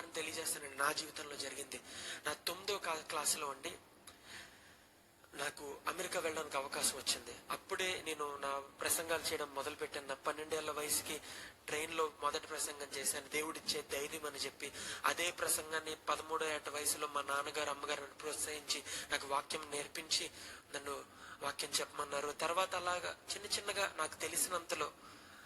ఉదాహరణ తెలియజేస్తానండి నా జీవితంలో జరిగింది. నా తొమ్మిదో క్లాసులో అండి నాకు అమెరికా వెళ్ళడానికి అవకాశం వచ్చింది. అప్పుడే నేను నా ప్రసంగాలు చేయడం మొదలు పెట్టాను నా పన్నెండేళ్ళ వయసుకి ట్రైన్లో మొదటి ప్రసంగం చేశాను. దేవుడిచ్చే ధైర్యం అని చెప్పి అదే ప్రసంగాన్ని పదమూడో ఏట వయసులో మా నాన్నగారు అమ్మగారు ప్రోత్సహించి నాకు వాక్యం నేర్పించి నన్ను వాక్యం చెప్పమన్నారు. తర్వాత అలాగా చిన్న చిన్నగా నాకు తెలిసినంతలో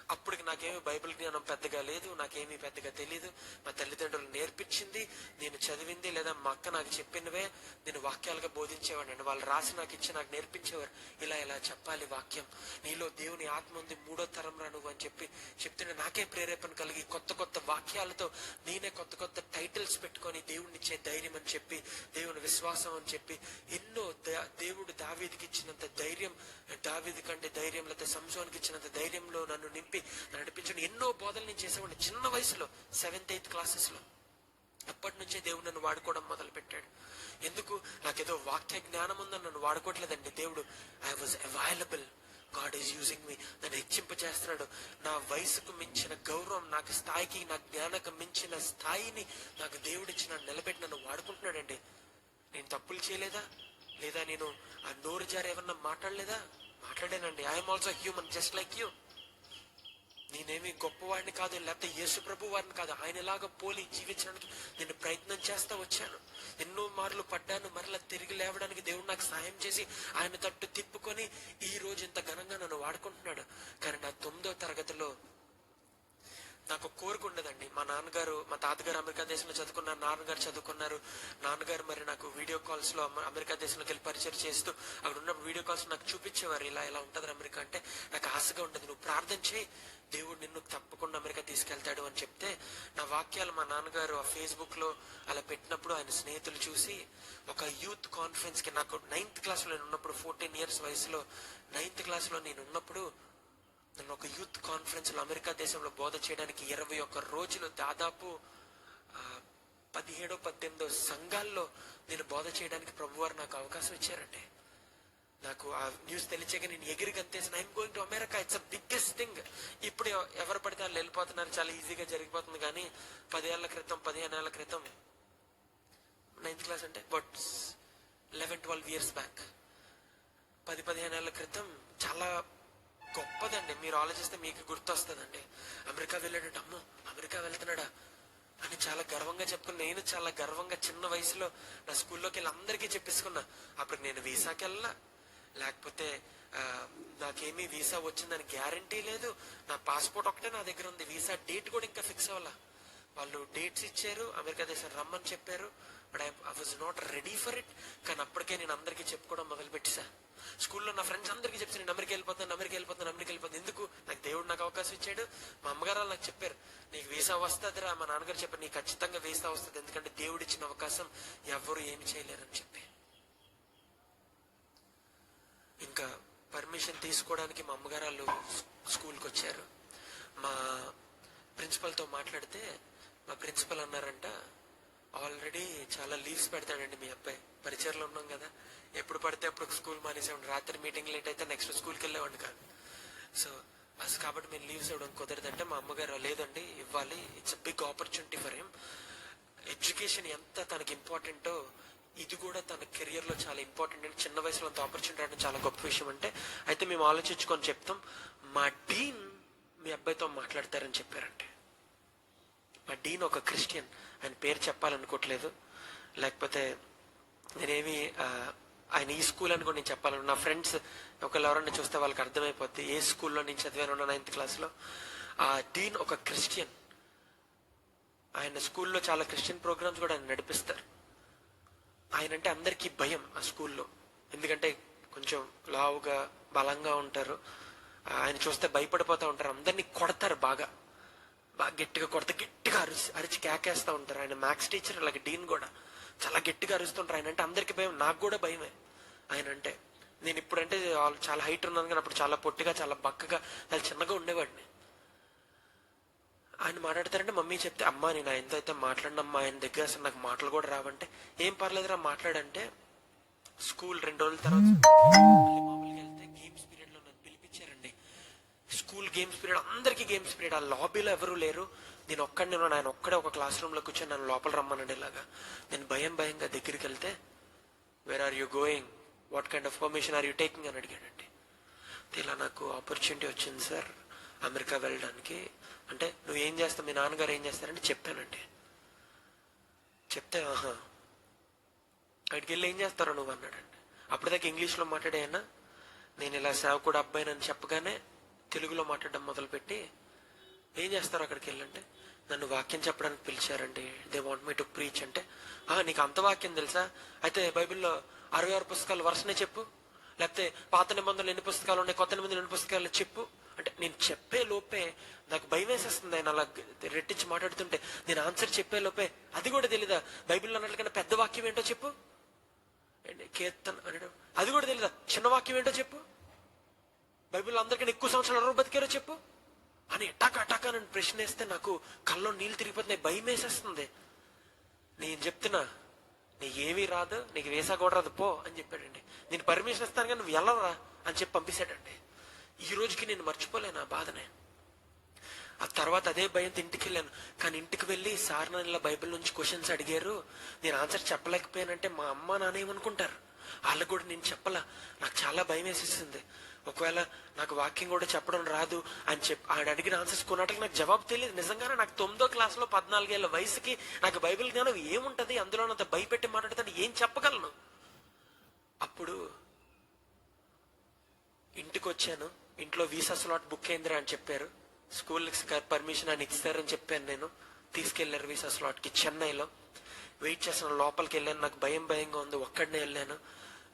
అప్పటికి నాకేమి బైబిల్ జ్ఞానం పెద్దగా లేదు నాకేమీ పెద్దగా తెలియదు మా తల్లిదండ్రులు నేర్పించింది నేను చదివింది లేదా మా అక్క నాకు చెప్పినవే నేను వాక్యాలుగా బోధించేవాడిని. వాళ్ళు రాసి నాకు ఇచ్చి నాకు నేర్పించేవారు. ఇలా ఇలా చెప్పాలి వాక్యం. నీలో దేవుని ఆత్మ ఉంది మూడో తరం రా నువ్వు అని చెప్పి చెప్తుంటే నాకే ప్రేరేపణ కలిగి కొత్త కొత్త వాక్యాలతో నేనే కొత్త కొత్త టైటిల్స్ పెట్టుకొని దేవుడిని ఇచ్చే ధైర్యం అని చెప్పి దేవుని విశ్వాసం అని చెప్పి ఎన్నో ద- దేవుడు దావీదికి ఇచ్చినంత ధైర్యం దావీది కంటే ధైర్యం లేకపోతే సంసోనికి ఇచ్చినంత ధైర్యంలో నన్ను నింపి నన్ను నడిపించండి ఎన్నో బోధలు నేను చేసేవాడిని చిన్న వయసులో సెవెంత్ ఎయిత్ క్లాసెస్లో అప్పటి నుంచే దేవుడు నన్ను వాడుకోవడం మొదలు పెట్టాడు ఎందుకు? నాకేదో వాక్య జ్ఞానం ఉందని నన్ను వాడుకోవట్లేదండి దేవుడు. I was available God is using me నన్ను హెచ్చింప చేస్తున్నాడు. నా వయసుకు మించిన గౌరవం నాకు స్థాయికి నా జ్ఞానకు మించిన స్థాయిని నాకు దేవుడిచ్చి నన్ను నిలబెట్టి నన్ను వాడుకుంటున్నాడండి. నేను తప్పులు చేయలేదా? లేదా నేను ఆ నోరు జారు ఏమన్నా మాట్లాడలేదా? మాట్లాడానండి. I'm also human just like you నేనేమి గొప్పవాడిని కాదు లేకపోతే యేసు ప్రభు వారిని కాదు ఆయనలాగా పోలి జీవించడానికి నేను ప్రయత్నం చేస్తా వచ్చాను. ఎన్నో మార్లు పడ్డాను మరలా తిరిగి లేవడానికి దేవుడు నాకు సాయం చేసి ఆయన తట్టు తిప్పుకొని ఈ రోజు ఇంత ఘనంగా నన్ను వాడుకుంటున్నాడు. కానీ నా తొమ్మిదో తరగతిలో నాకు కోరిక ఉండదండి. మా నాన్నగారు మా తాతగారు అమెరికా దేశంలో చదువుకున్నారు నాన్నగారు చదువుకున్నారు. నాన్నగారు మరి నాకు వీడియో కాల్స్లో అమెరికా దేశంలోకి వెళ్ళి పరిచయం చేస్తూ అక్కడ ఉన్న వీడియో కాల్స్ నాకు చూపించేవారు. ఇలా ఇలా ఉంటుంది అమెరికా అంటే నాకు ఆశగా ఉండదు. నువ్వు ప్రార్థన చేయి. దేవుడు నిన్ను తప్పకుండా అమెరికా తీసుకెళ్తాడు అని చెప్తే నా వాక్యాలు మా నాన్నగారు ఆ ఫేస్బుక్లో అలా పెట్టినప్పుడు ఆయన స్నేహితులు చూసి ఒక యూత్ కాన్ఫరెన్స్కి నాకు నైన్త్ క్లాస్లో నేను ఉన్నప్పుడు ఫోర్టీన్ ఇయర్స్ వయసులో నైన్త్ క్లాస్లో నేను ఉన్నప్పుడు నన్ను ఒక యూత్ కాన్ఫరెన్స్లో అమెరికా దేశంలో బోధ చేయడానికి ఇరవై ఒక్క రోజులు దాదాపు పదిహేడో పద్దెనిమిదో సంఘాల్లో నేను బోధ చేయడానికి ప్రభువారు నాకు అవకాశం ఇచ్చారండి. నాకు ఆ న్యూస్ తెలిచాక నేను ఎగిరి గంతేసిన I'm going to America it's a biggest thing ఇప్పుడు ఎవరు పడితే వాళ్ళు వెళ్ళిపోతున్నారు. చాలా ఈజీగా జరిగిపోతుంది కానీ పదేళ్ళ క్రితం పదిహేను ఏళ్ళ క్రితం నైన్త్ క్లాస్ అంటే but eleven twelve years back పది పదిహేను ఏళ్ళ క్రితం చాలా మీరు ఆలోచిస్తే మీకు గుర్తొస్తుందండి. అమెరికా వెళ్ళాడంటే అమ్మో అమెరికా వెళ్తున్నాడా? అని చాలా గర్వంగా చెప్పుకుని నేను చాలా గర్వంగా చిన్న వయసులో నా స్కూల్లోకి వెళ్ళి అందరికీ చెప్పేసుకున్నా. అప్పుడు నేను వీసాకి వెళ్ళా లేకపోతే నాకేమీ వీసా వచ్చిందని గ్యారంటీ లేదు. నా పాస్పోర్ట్ ఒకటే నా దగ్గర ఉంది. వీసా డేట్ కూడా ఇంకా ఫిక్స్ అవ్వాలా? వాళ్ళు డేట్స్ ఇచ్చారు అమెరికా దేశం రమ్మని చెప్పారు. But I was not ready for it కానీ అప్పటికే నేను అందరికీ చెప్పుకోవడం మొదలుపెట్టేసా. స్కూల్లో నా ఫ్రెండ్స్ అందరికీ చెప్తాను నేను అమెరికా వెళ్ళిపోతాను అమెరికా వెళ్ళిపోతాను అమెరికా వెళ్ళిపోతాను. ఎందుకు? నాకు దేవుడు నాకు అవకాశం ఇచ్చాడు. మా అమ్మగారు నాకు చెప్పారు నీకు వీసా వస్తుందిరా. మా నాన్నగారు చెప్పారు నీకు ఖచ్చితంగా వీసా వస్తుంది. ఎందుకంటే దేవుడు ఇచ్చిన అవకాశం ఎవ్వరు ఏమి చేయలేరని చెప్పి. ఇంకా పర్మిషన్ తీసుకోవడానికి మా అమ్మగారు వాళ్ళు స్కూల్కి వచ్చారు. మా ప్రిన్సిపల్తో మాట్లాడితే మా ప్రిన్సిపల్ అన్నారంట చాలా లీవ్స్ పెడతాడండి మీ అబ్బాయి. పరిచయలో ఉన్నాం కదా. ఎప్పుడు పడితే అప్పుడు స్కూల్ మానేసేవాడు రాత్రి మీటింగ్ లేట్ అయితే నెక్స్ట్ స్కూల్కి వెళ్ళేవాడిని కాదు. సో అసలు కాబట్టి మేము లీవ్స్ ఇవ్వడం కుదరదంటే మా అమ్మగారు లేదండి ఇవ్వాలి. It's big opportunity for him education ఎంత తనకి ఇంపార్టెంటో ఇది కూడా తన కెరియర్లో చాలా ఇంపార్టెంట్ అండి చిన్న వయసులో అంత ఆపర్చునిటీ అంటే చాలా గొప్ప విషయం అంటే అయితే మేము ఆలోచించుకొని చెప్తాం మా డీన్ మీ అబ్బాయితో మాట్లాడతారని చెప్పారంటే. మా డీన్ ఒక క్రిస్టియన్ ఆయన పేరు చెప్పాలనుకోవట్లేదు. లేకపోతే నేనేమి ఆయన ఈ స్కూల్ అని కూడా నేను చెప్పాలను నా ఫ్రెండ్స్ ఒకళ్ళు ఎవరన్నా చూస్తే వాళ్ళకి అర్థమైపోద్ది. ఏ స్కూల్లో నేను చదివాను నైన్త్ క్లాస్లో ఆ డీన్ ఒక క్రిస్టియన్ ఆయన స్కూల్లో చాలా క్రిస్టియన్ ప్రోగ్రామ్స్ కూడా ఆయన నడిపిస్తారు. ఆయన అంటే అందరికీ భయం ఆ స్కూల్లో ఎందుకంటే కొంచెం లావుగా బలంగా ఉంటారు. ఆయన చూస్తే భయపడిపోతూ ఉంటారు. అందరినీ కొడతారు బాగా. బాగా గట్టిగా కొడితే గట్టిగా అరిచి అరిచి కేకేస్తూ ఉంటారు. ఆయన మ్యాథ్స్ టీచర్ అలాగే డీన్ కూడా. చాలా గట్టిగా అరుస్తుంటారు. ఆయన అంటే అందరికీ భయం నాకు కూడా భయమే. ఆయన అంటే నేను ఇప్పుడంటే చాలా హైట్ ఉన్నాను కానీ అప్పుడు చాలా పొట్టిగా చాలా బక్కగా చాలా చిన్నగా ఉండేవాడిని. ఆయన మాట్లాడతారంటే మమ్మీ చెప్తే అమ్మా నేను ఆయనతో అయితే మాట్లాడినమ్మా ఆయన దగ్గర అసలు నాకు మాటలు కూడా రావంటే. ఏం పర్లేదురా మాట్లాడంటే. స్కూల్ రెండు రోజుల తర్వాత మామూలుగా వెళ్తే గేమ్స్ పీరియడ్లో నన్ను పిలిపించారండి. స్కూల్ గేమ్స్ పీరియడ్ అందరికీ గేమ్స్ పీరియడ్. ఆ లాబీలో ఎవరు లేరు. నేను ఒక్కడిని నేను ఆయన ఒక్కడే ఒక క్లాస్ రూమ్లో కూర్చొని నన్ను లోపల రమ్మనండి ఇలాగా. నేను భయం భయంగా దగ్గరికి వెళ్తే where are you going what kind of permission are you taking అని అడిగాడండి. ఇలా నాకు ఆపర్చునిటీ వచ్చింది సార్ అమెరికా వెళ్ళడానికి. అంటే నువ్వు ఏం చేస్తావు? మీ నాన్నగారు ఏం చేస్తారంటే చెప్పానండి. చెప్తే ఆహా అక్కడికి వెళ్ళి ఏం చేస్తారో నువ్వు? అన్నాడండి. అప్పటిదాకా ఇంగ్లీష్లో మాట్లాడాయన్నా నేను ఇలా సేవకుడు అబ్బాయినని చెప్పగానే తెలుగులో మాట్లాడడం మొదలుపెట్టి ఏం చేస్తారు అక్కడికి వెళ్ళంటే నన్ను వాక్యం చెప్పడానికి పిలిచారండి they want me to preach అంటే. ఆ నీకు అంత వాక్యం తెలుసా? అయితే బైబిల్లో అరవై ఆరు పుస్తకాలు వరుసనే చెప్పు. లేకపోతే పాత నిబంధనలు ఎన్ని పుస్తకాలు ఉన్నాయి కొత్త నిబంధనలు ఎన్ని పుస్తకాలు చెప్పు. అంటే నేను చెప్పే లోపే నాకు భయం వేసేస్తుంది ఆయన అలా రెట్టించి మాట్లాడుతుంటే. నేను ఆన్సర్ చెప్పే లోపే అది కూడా తెలీదా? బైబిల్లో అన్నట్లుగా పెద్ద వాక్యం ఏంటో చెప్పు. ఏంటి కీర్తన అనడం అది కూడా తెలీదా? చిన్న వాక్యం ఏంటో చెప్పు. బైబిల్ అందరికీ ఎక్కువ సంవత్సరాలు ఎవరు బతికారో చెప్పు. అని టక టక నన్ను ప్రశ్న వేస్తే నాకు కల్లో నీళ్ళు తిరిగిపోతున్నాయి భయం వేసేస్తుంది. నేను చెప్తున్నా నీకు ఏమీ రాదు నీకు వేసా కూడా రాదు పో అని చెప్పాడండి. నేను పర్మిషన్ ఇస్తాను కానీ నువ్వు వెళ్ళరా అని చెప్పి పంపించాడండి ఈ రోజుకి నేను మర్చిపోలేను ఆ బాధనే. ఆ తర్వాత అదే భయంతో ఇంటికి వెళ్ళాను. కానీ ఇంటికి వెళ్ళి సార్ నన్ను ఇలా బైబిల్ నుంచి క్వశ్చన్స్ అడిగారు. నేను ఆన్సర్ చెప్పలేకపోయానంటే మా అమ్మ నాన్న ఏమనుకుంటారు? వాళ్ళకు కూడా నేను చెప్పలా. నాకు చాలా భయం వేసేసింది. ఒకవేళ నాకు వాక్యం కూడా చెప్పడం రాదు అని చెప్పి ఆయన అడిగిన ఆన్సర్స్ కొన్నట్టు నాకు జవాబు తెలియదు. నిజంగానే నాకు తొమ్మిదో క్లాస్లో పద్నాలుగేళ్ళ వయసుకి నాకు బైబిల్ జ్ఞానం ఏముంటది? అందులో అంత భయపెట్టి మాట్లాడితే ఏం చెప్పగలను? అప్పుడు ఇంటికి వచ్చాను ఇంట్లో వీసా స్లాట్ బుక్ అయిందిరా అని చెప్పారు. స్కూల్ పర్మిషన్ అని ఇస్తారని చెప్పాను నేను. తీసుకెళ్ళారు వీసా స్లాట్కి చెన్నైలో. వెయిట్ చేసిన లోపలికి వెళ్ళాను. నాకు భయం భయంగా ఉంది. ఒక్కడనే వెళ్ళాను.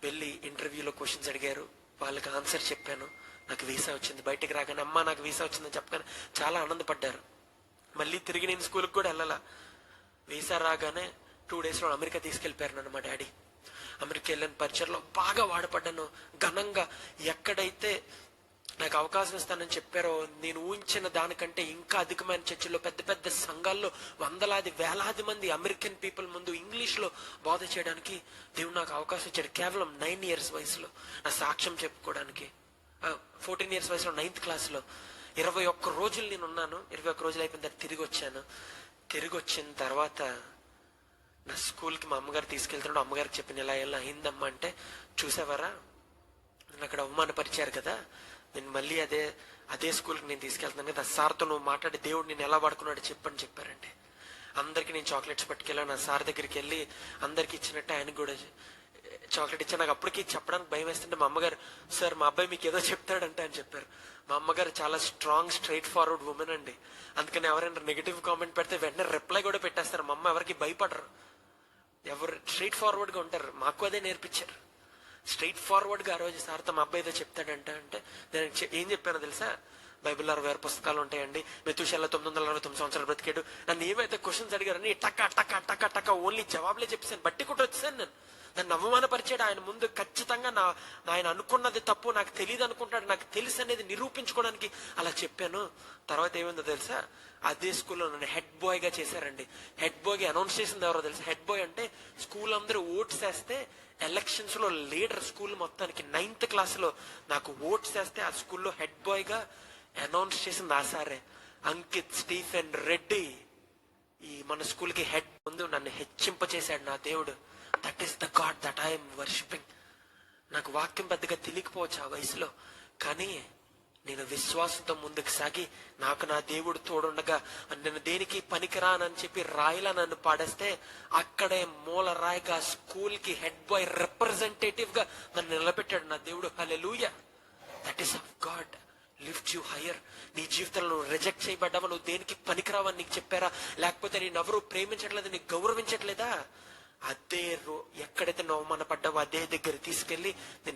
వెళ్ళి ఇంటర్వ్యూలో క్వశ్చన్స్ అడిగారు. వాళ్ళకి ఆన్సర్ చెప్పాను. నాకు వీసా వచ్చింది. బయటికి రాగానే అమ్మ నాకు వీసా వచ్చిందని చెప్పగానే చాలా ఆనందపడ్డారు. మళ్ళీ తిరిగి నేను స్కూల్కి కూడా వెళ్ళాల? వీసా రాగానే టూ డేస్లో అమెరికా తీసుకెళ్ళిపోయారు నన్ను మా డాడీ. అమెరికా వెళ్ళిన పరిచయలో బాగా వాడపడ్డాను. ఘనంగా ఎక్కడైతే నాకు అవకాశం ఇస్తానని చెప్పారో నేను ఊహించిన దానికంటే ఇంకా అధికమైన చర్చిలో పెద్ద పెద్ద సంఘాల్లో వందలాది వేలాది మంది అమెరికన్ పీపుల్ ముందు ఇంగ్లీష్లో బోధ చేయడానికి దేవుడు నాకు అవకాశం ఇచ్చాడు. కేవలం నైన్ ఇయర్స్ వయసులో నా సాక్ష్యం చెప్పుకోవడానికి. ఫోర్టీన్ ఇయర్స్ వయసులో నైన్త్ క్లాస్లో. ఇరవై ఒక్క రోజులు నేను ఉన్నాను. ఇరవై ఒక్క రోజులు అయిపోయిన తర్వాత తిరిగి వచ్చాను. తిరిగి వచ్చిన తర్వాత నా స్కూల్కి మా అమ్మగారు తీసుకెళ్తున్నాడు. అమ్మగారికి చెప్పిన ఇలా ఎలా అయిందమ్మా అంటే చూసావారా? నన్ను అక్కడ అవమానపరిచారు కదా. నేను మళ్ళీ అదే అదే స్కూల్కి నేను తీసుకెళ్తున్నాను కదా సార్తో నువ్వు మాట్లాడి దేవుడు నేను ఎలా పడుకున్నాడు చెప్పని చెప్పారండి. అందరికి నేను చాక్లెట్స్ పట్టుకెళ్ళాను నా సార్ దగ్గరికి వెళ్ళి అందరికి ఇచ్చినట్టు ఆయనకు కూడా చాక్లెట్ ఇచ్చా నాకు అప్పటికి చెప్పడానికి భయం వేస్తుంటే మా అమ్మగారు సార్ మా అబ్బాయి మీకు ఏదో చెప్తాడంటే అని చెప్పారు. మా అమ్మగారు చాలా స్ట్రాంగ్ స్ట్రైట్ ఫార్వర్డ్ ఉమెన్ అండి. అందుకని ఎవరైనా నెగిటివ్ కామెంట్ పెడితే వెంటనే రిప్లై కూడా పెట్టేస్తారు. మా అమ్మ ఎవరికి భయపడరు. ఎవరు స్ట్రైట్ ఫార్వర్డ్గా ఉంటారు. మాకు అదే నేర్పించారు. స్ట్రైట్ ఫార్వర్డ్గా ఆ రోజు సార్తో మా అబ్బాయి ఏదో చెప్తాడంట అంటే నేను ఏం చెప్పానో తెలుసా? బైబిల్ అరవై ఆరు పుస్తకాలు ఉంటాయండి. మెతుషాల్లో తొమ్మిది వందల అరవై తొమ్మిది సంవత్సరాలు బ్రతికాడు. నన్ను ఏమైతే క్వశ్చన్స్ అడిగారని టక్క టక్క టక్క టక్క ఓన్లీ జవాబులే చెప్పాను బట్టి కూడా వచ్చాను నేను నన్ను అవమానపరిచాడు. ఆయన ముందు ఖచ్చితంగా నా ఆయన అనుకున్నది తప్పు నాకు తెలియదు అనుకుంటాడు. నాకు తెలుసు అనేది నిరూపించుకోవడానికి అలా చెప్పాను. తర్వాత ఏమైందో తెలుసా? అదే స్కూల్లో నన్ను హెడ్ బాయ్గా చేశారండి. హెడ్ బాయ్గా అనౌన్స్ చేసింది ఎవరో తెలుసా? హెడ్ బాయ్ అంటే స్కూల్ అందరూ ఓట్స్ వేస్తే ఎలక్షన్స్లో లీడర్ స్కూల్ మొత్తానికి నైన్త్ క్లాస్లో నాకు ఓట్స్ వేస్తే ఆ స్కూల్లో హెడ్ బాయ్గా అనౌన్స్ చేసింది ఆ సారే. అంకిత్ స్టీఫెన్ రెడ్డి. ఈ మన స్కూల్కి హెడ్ ముందు నన్ను హెచ్చింప చేశాడు నా దేవుడు. That is the God that I'm worshipping నాకు వాక్యం పెద్దగా తెలియకపోవచ్చు ఆ వయసులో. కానీ నేను విశ్వాసంతో ముందుకు సాగి నాకు నా దేవుడు తోడుండగా నేను దేనికి పనికిరానని చెప్పి రాయిలా నన్ను పాడేస్తే అక్కడే మూల రాయిగా స్కూల్కి హెడ్ బాయ్ రిప్రజెంటేటివ్గా నన్ను నిలబెట్టాడు నా దేవుడు. Hallelujah that is of God lift you higher నీ జీవితంలో నువ్వు రిజెక్ట్ చేయబడ్డావా? నువ్వు దేనికి పనికిరావని నీకు చెప్పారా? లేకపోతే నేను ఎవరు ప్రేమించట్లేదు? నీకు గౌరవించట్లేదా? అదే మన ఎక్కడైతే అదే దగ్గర తీసుకెళ్ళి